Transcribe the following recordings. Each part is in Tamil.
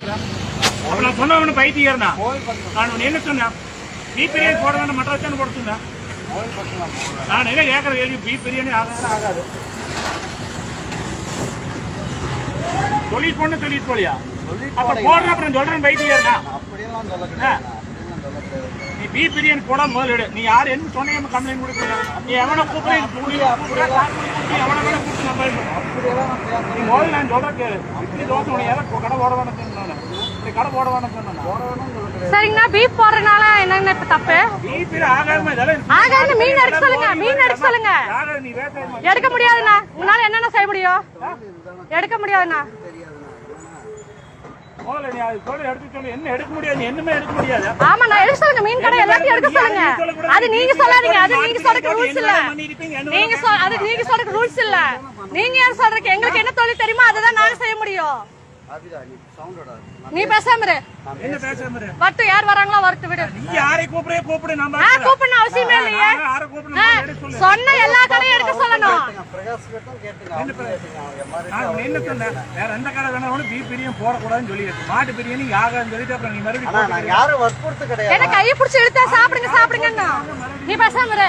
அப்ப நான் சொன்னவனு பைத்தியர்னா நான் என்ன சொன்னேன்? பீ பிரியாணி போட வேண்டாம் வச்சானு போட சொன்னேன். நான் என்ன கேட்கற கேள்வி? பீ பிரியாணி ஆகாது ஆகாது. தொழில் பொண்ணு தொழில் போலியா? அப்ப போடுற அப்புறம் சொல்றேன் பைத்தியர்னா அப்படியெல்லாம் சொல்ல பீ பிரியாணி போட முதல்ல எடு. நீ யார்? என்ன சொன்னீங்க கம்ப்ளைண்ட் கொடுக்கல நீ எவனை கூப்பிடு நீ எவனை வேணா கூப்பிட்டு பண்ணுவோம். பேச நீ முதல்ல நான் சொல்றேன் கேளு. இட்லி தோசை உனக்கு எதை கடை போட வேணாம் சொன்னேன் இப்படி கடை போட வேணாம் கிடையாது சரிங்கண்ணா பீப் போடுறதுனால என்னங்கண்ணா இப்ப தப்பு? பீ பிரி ஆகாம இதெல்லாம் ஆகாது, மீன் எடுக்க சொல்லுங்க, மீன் எடுக்க சொல்லுங்க. எடுக்க முடியாதுண்ணா. உங்களால என்னென்ன செய்ய முடியும்? எடுக்க முடியாதுண்ணா. ஆமா நான் எடுக்க சொல்லுங்க. மீன் கடை எல்லாத்தையும் எடுக்க சொல்லுங்க. அது நீங்க சொல்லாதீங்க. அது நீங்க சொல்றதுக்கு ரூல்ஸ் இல்ல. நீங்க அது நீங்க சொல்றதுக்கு ரூல்ஸ் இல்ல. நீங்க ஏன் சொல்றதுக்கு எங்களுக்கு என்ன தொழில் தெரியுமோ அதை தான் நாங்க செய்ய முடியும். நீ பேசாம இரு. என்ன பேசாம இரு. வட்டு யார் வராங்களோ வரட்டு விடு. நீ யாரை கூப்பிடே கூப்பிடு நம்ம ஆ கூப்பிடணும் அவசியமே இல்லையே. யாரை கூப்பிடு ஆ, நம்ம எடுக்க சொல்லு. சொன்ன எல்லா கடையும் எடுக்க சொல்லணும். பிரகாஷ் கிட்டும் கேட்டுங்க அவங்க கேட்டுங்க அவங்க மாதிரி நான் உன்னை என்ன சொன்னேன்? வேற எந்த கடை வேணாலும் பீ பிரியாணி போடக்கூடாதுன்னு சொல்லிடுச்சு மாட்டு பிரியாணி ஆகாதுன்னு சொல்லிட்டு அப்புறம் நீ மறுபடியும் நான் யாரும் வற்புறுத்து கிடையாது. என்ன கையை பிடிச்சி இழுத்தா சாப்பிடுங்க சாப்பிடுங்கன்னு. நீ பேசாம இரு.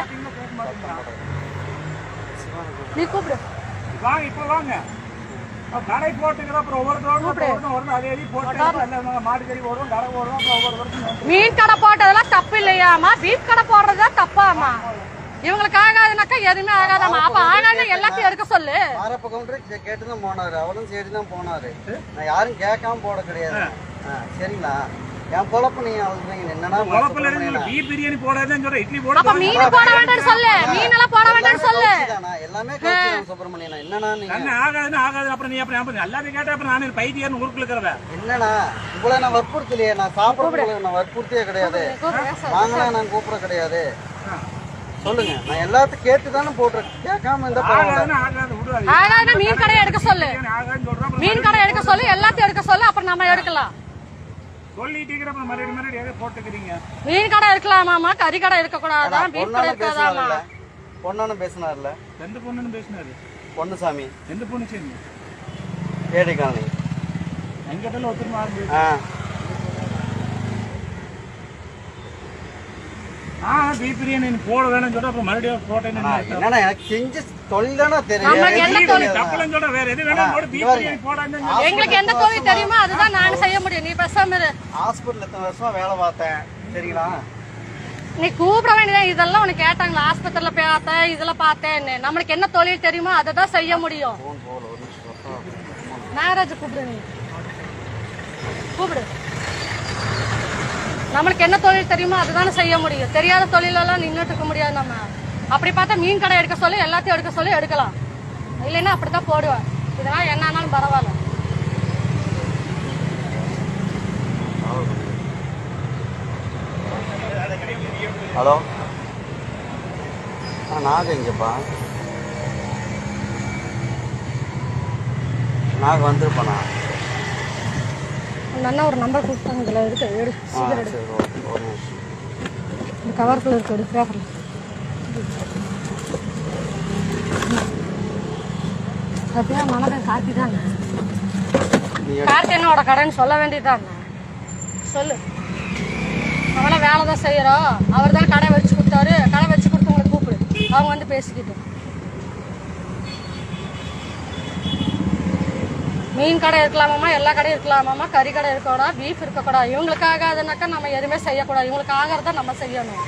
நீ கூப்பிடு. வாங்க இப்ப வாங்க. கடை போட்டுக்கிற அப்புறம் ஒவ்வொரு தோட்டம் வரணும் அதே போட்டு மாட்டு கறி போடுவோம் கடை அப்புறம் ஒவ்வொரு மீன் கடை போட்டதெல்லாம் தப்பு இல்லையாமா பீஃப் கடை போடுறதுதான் தப்பாமா இவங்களுக்கு ஆகாதுனாக்கா எதுவுமே ஆகாதாமா அப்ப ஆகாது எல்லாத்தையும் எடுக்க சொல்லு. மாரப்ப கவுண்டர் கேட்டு தான் போனாரு. அவரும் சரி தான் போனாரு. நான் யாரும் கேட்காம போட கிடையாது. சரிங்களா? என் பொழப்பு நீங்க அவங்க என்னன்னா குழப்பில் இருந்து பீ பிரியாணி போடாதுன்னு சொல்ற. இட்லி போட அப்ப மீன் போட வேண்டாம்னு சொல்லு. மீன் எல்லாம் போட வேண்டாம்னு சொல்லு. தானா எல்லாமே கழிச்சு சுப்பிரமணியன்? நீங்க என்ன ஆகாதுன்னு ஆகாது. அப்புறம் நீ அப்புறம் அப்புறம் எல்லாத்தையும் கேட்டா அப்புறம் நான் பைத்தியர்னு ஊருக்குள்ள இருக்கிறவன் என்னண்ணா உங்களை நான் வற்புறுத்தலையே. நான் சாப்பிட நான் வற்புறுத்தியே கிடையாது. வாங்கலாம் நான் கூப்பிட கிடையாது. சொல்லுங்க. நான் எல்லாத்தையும் கேட்டு தானே கேட்காம பரவாயில்ல. ஆகாதுன்னு மீன் கடை எடுக்க சொல்லு. ஆகாதுன்னு சொல்றான். அப்புறம் மீன் கடை எடுக்க சொல்லு. எல்லாத்தையும் எடுக்க சொல்லு. அப்புறம் நம்ம எடுக்கலாம். சொல்லிட்டு இருக்கிற அப்புறம் மறுபடியும் மறுபடியும் எதை போட்டுக்கிறீங்க? மீன் கடை எடுக்கலாமாமா கறி கடை எடுக்க கூடாதான் பீஃப் கடை பொண்ணானு இருக்காதாமா பேசினார்ல பொண்ணானு பேசினார்ல எந்த பொண்ணுன்னு பேசினாரு? பொண்ணுசாமி எந்த பொண்ணு சரி ஏடி காலனி எங்கிட்ட ஒத்துருமா ஆரம்பி ஆ. ஆ பீ பிரியாணி நீ போட வேணும்னு சொல்லிட்டு அப்புறம் மறுபடியும் போட்டேன்னு என்னண்ணா எனக்கு செஞ்ச தெரியும் எங்களுக்கு எந்த தொழில் தெரியுமோ அதுதான் நான் செய்ய முடியும். நீ பேசாம ஹாஸ்பிட்டல் எத்தனை வருஷமா வேலை பார்த்தேன். சரிங்களா? நீ கூப்பிட வேண்டியதான் இதெல்லாம் உனக்கு கேட்டாங்களா? ஆஸ்பத்திரியில பார்த்தேன் இதுல பார்த்தேன்னு. நம்மளுக்கு என்ன தொழில் தெரியுமோ அதை தான் செய்ய முடியும். மேரேஜ் கூப்பிடு நீ. கூப்பிடு. நம்மளுக்கு என்ன தொழில் தெரியுமோ அதுதானே செய்ய முடியும். தெரியாத தொழிலெல்லாம் நின்றுட்டு இருக்க முடியாது நம்ம. அப்படி பார்த்தா மீன் கடை எடுக்க சொல்லி எல்லாத்தையும் எடுக்க சொல்லி எடுக்கலாம். இல்லைன்னா அப்படித்தான் போடுவேன். இதெல்லாம் என்ன ஆனாலும் பரவாயில்ல. ஹலோ. ஆ நாக எங்கப்பா? நாக வந்திருப்பானா? அண்ணா ஒரு நம்பர் கொடுத்தாங்க இதில் எடுத்து எடு ஆ சரி ஓகே ஒரு நிமிஷம். இந்த கவருக்குள்ள இருக்கு எடு பேப்பர்ல அப்படியே மனதை காட்டி தாங்க நீ கார்த்தியனோட கடைன்னு சொல்ல வேண்டியதாங்க சொல்லு. அவனை வேலை தான் செய்யறோம் அவர் தான் கடை வச்சு கொடுத்தாரு. கடை வச்சு கொடுத்தவங்களை கூப்பிடு. அவங்க வந்து பேசிக்கிட்டு. மீன் கடை இருக்கலாமாம்மா? எல்லா கடையும் இருக்கலாமாம்மா? கறி கடை இருக்கக்கூடாது பீஃப் இருக்கக்கூடாது இவங்களுக்கு ஆகாதுனாக்கா நம்ம எதுவுமே செய்யக்கூடாது. இவங்களுக்கு ஆகிறத நம்ம செய்யணும்.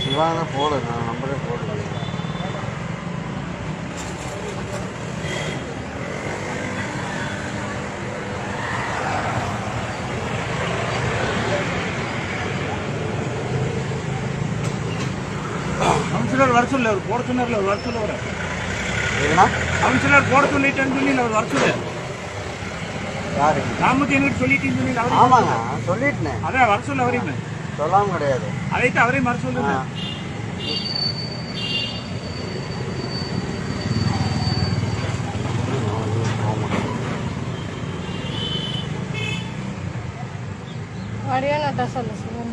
சிவான் போடு நான் நம்பரே போடுறேன். கவுன்சிலர் வர சொல்லு போட சொன்னார்ல அவர் வர சொல்ல வர எதுனா கவுன்சிலர் போட சொல்லிட்டேன்னு சொல்லி அவர் வர சொல்லு யாரு? நாமக்கு என்கிட்ட சொல்லிட்டேன்னு சொல்லி அவரையும் ஆமாங்க சொல்லிட்டேனே. அதான் வர சொல்ல அவரையும் சொல்லாம கிடையாது. அதைத்து அவரையும் வர சொல்லுங்க நட்டா சொல்லு சிவன்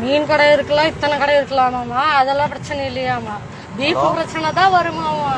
மீன் கடை இருக்கலாம் இத்தனை கடை இருக்கலாமாமா அதெல்லாம் பிரச்சனை இல்லையாமா பீஃப் பிரச்சனை தான் வருமாமா